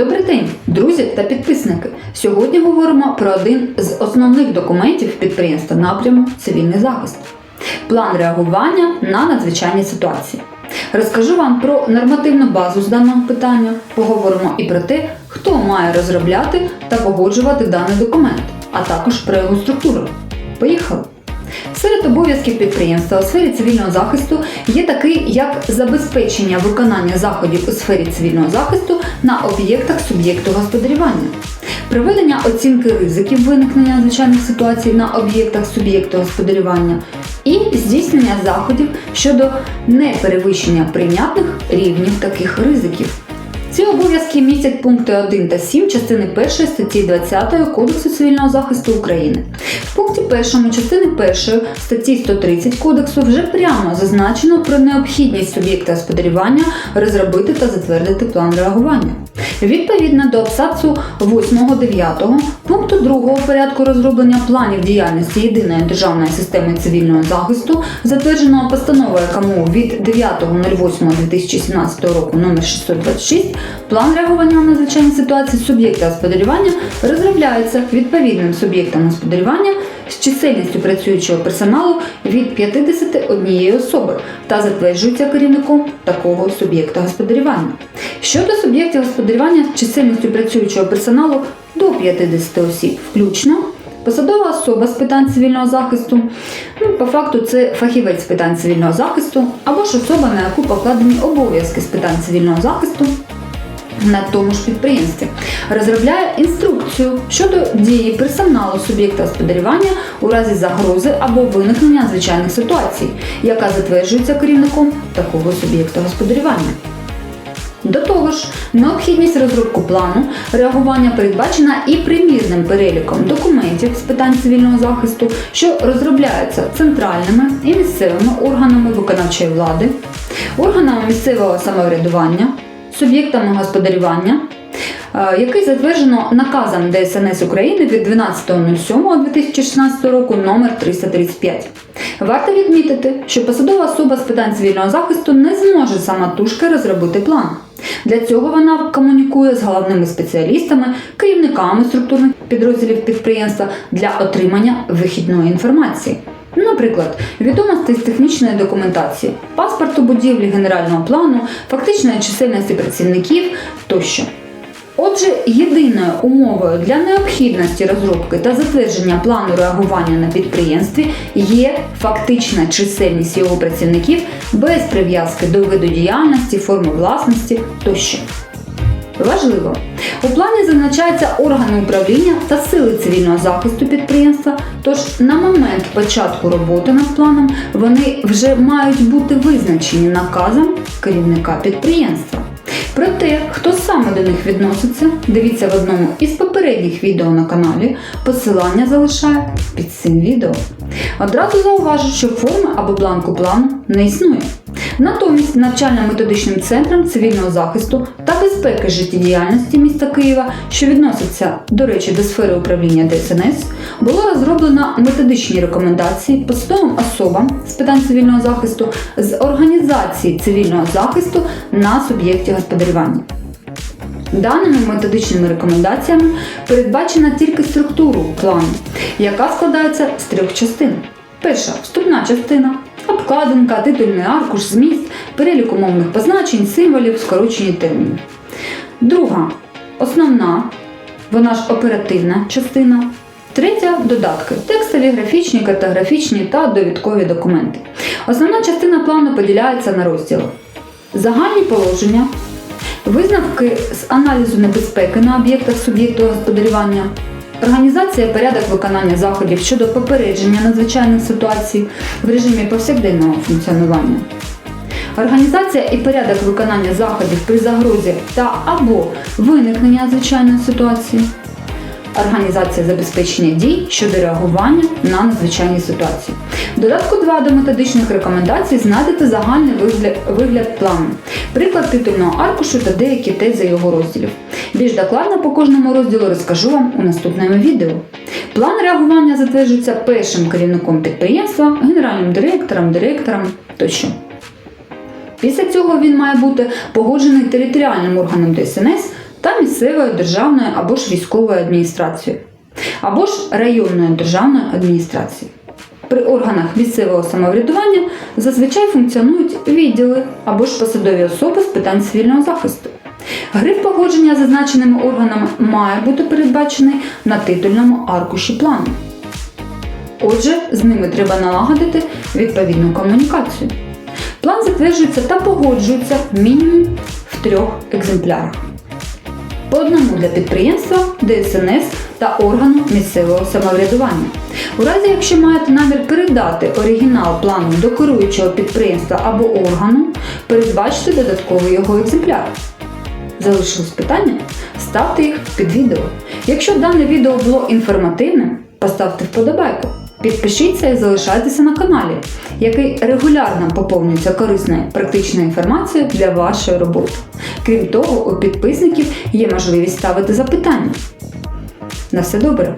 Добрий день, друзі та підписники. Сьогодні говоримо про один з основних документів підприємства напряму цивільний захист план реагування на надзвичайні ситуації. Розкажу вам про нормативну базу з даного питання, поговоримо і про те, хто має розробляти та погоджувати даний документ, а також про його структуру. Поїхали! Серед обов'язків підприємства у сфері цивільного захисту є такий, як забезпечення виконання заходів у сфері цивільного захисту на об'єктах суб'єкту господарювання, проведення оцінки ризиків виникнення надзвичайних ситуацій на об'єктах суб'єкту господарювання і здійснення заходів щодо неперевищення прийнятних рівнів таких ризиків. Ці обов'язки містять пункти 1 та 7 частини 1 статті 20 Кодексу цивільного захисту України. В пункті 1 частини 1 статті 130 Кодексу вже прямо зазначено про необхідність суб'єкта господарювання розробити та затвердити план реагування. Відповідно до абзацу 8-9 пункту 2 порядку розроблення планів діяльності єдиної державної системи цивільного захисту, затвердженого постановою КМУ від 9.08.2017 року номер 626, план реагування на надзвичайні ситуації суб'єкта господарювання розробляється відповідним суб'єктом господарювання з чисельністю працюючого персоналу від 51 особи та затверджується керівником такого суб'єкта господарювання. Щодо суб'єктів господарювання з чисельністю працюючого персоналу до 50 осіб включно. Посадова особа з питань цивільного захисту, ну, по факту це фахівець з питань цивільного захисту, або ж особа, на яку покладені обов'язки з питань цивільного захисту на тому ж підприємстві, розробляє інструкцію щодо дії персоналу суб'єкта господарювання у разі загрози або виникнення надзвичайних ситуацій, яка затверджується керівником такого суб'єкта господарювання. До того ж, необхідність розробку плану реагування передбачена і примірним переліком документів з питань цивільного захисту, що розробляються центральними і місцевими органами виконавчої влади, органами місцевого самоврядування, суб'єктами господарювання, е, який затверджено наказом ДСНС України від 12.07.2016 року номер 335. Варто відмітити, що посадова особа з питань цивільного захисту не зможе самотужки розробити план. Для цього вона комунікує з головними спеціалістами, керівниками структурних підрозділів підприємства для отримання вихідної інформації. Наприклад, відомостей з технічної документації, паспорту будівлі генерального плану, фактичної чисельності працівників тощо. Отже, єдиною умовою для необхідності розробки та затвердження плану реагування на підприємстві є фактична чисельність його працівників без прив'язки до виду діяльності, форми власності тощо. Важливо, у плані зазначаються органи управління та сили цивільного захисту підприємства, тож на момент початку роботи над планом вони вже мають бути визначені наказом керівника підприємства. Про те, хто саме до них відноситься, дивіться в одному із попередніх відео на каналі. Посилання залишаю під цим відео. Одразу зауважу, що форми або бланку плану не існує. Натомість навчально-методичним центром цивільного захисту та безпеки життєдіяльності міста Києва, що відноситься, до речі, до сфери управління ДСНС, було розроблено методичні рекомендації посадовим особам з питань цивільного захисту з організації цивільного захисту на суб'єкті господарювання. Даними методичними рекомендаціями передбачена тільки структуру плану, яка складається з трьох частин. Перша вступна частина, обкладинка, титульний аркуш, зміст, перелік умовних позначень, символів, скорочені терміни. Друга основна, вона ж оперативна частина. Третя додатки текстові, графічні, картографічні та довідкові документи. Основна частина плану поділяється на розділи. Загальні положення, висновки з аналізу небезпеки на об'єктах суб'єкту господарювання, організація і порядок виконання заходів щодо попередження надзвичайних ситуацій в режимі повсякденного функціонування. Організація і порядок виконання заходів при загрозі та або виникнення надзвичайної ситуації. Організація забезпечення дій щодо реагування на надзвичайні ситуації. Додатку 2 до методичних рекомендацій знайдете загальний вигляд плану, приклад титульного аркушу та деякі тези його розділів. Більш докладно по кожному розділу розкажу вам у наступному відео. План реагування затверджується першим керівником підприємства, генеральним директором, директором тощо. Після цього він має бути погоджений територіальним органом ДСНС та місцевою державною або ж військовою адміністрацією, або ж районною державною адміністрацією. При органах місцевого самоврядування зазвичай функціонують відділи або ж посадові особи з питань цивільного захисту. Гриф погодження зазначеними органами має бути передбачений на титульному аркуші плану. Отже, з ними треба налагодити відповідну комунікацію. План затверджується та погоджується мінімум в трьох екземплярах. По одному для підприємства, ДСНС та органу місцевого самоврядування. У разі, якщо маєте намір передати оригінал плану до керуючого підприємства або органу, передбачте додатковий його екземпляр. Залишилось питання? Ставте їх під відео. Якщо дане відео було інформативним, поставте вподобайку. Підпишіться і залишайтеся на каналі, який регулярно поповнюється корисною практичною інформацією для вашої роботи. Крім того, у підписників є можливість ставити запитання. На все добре!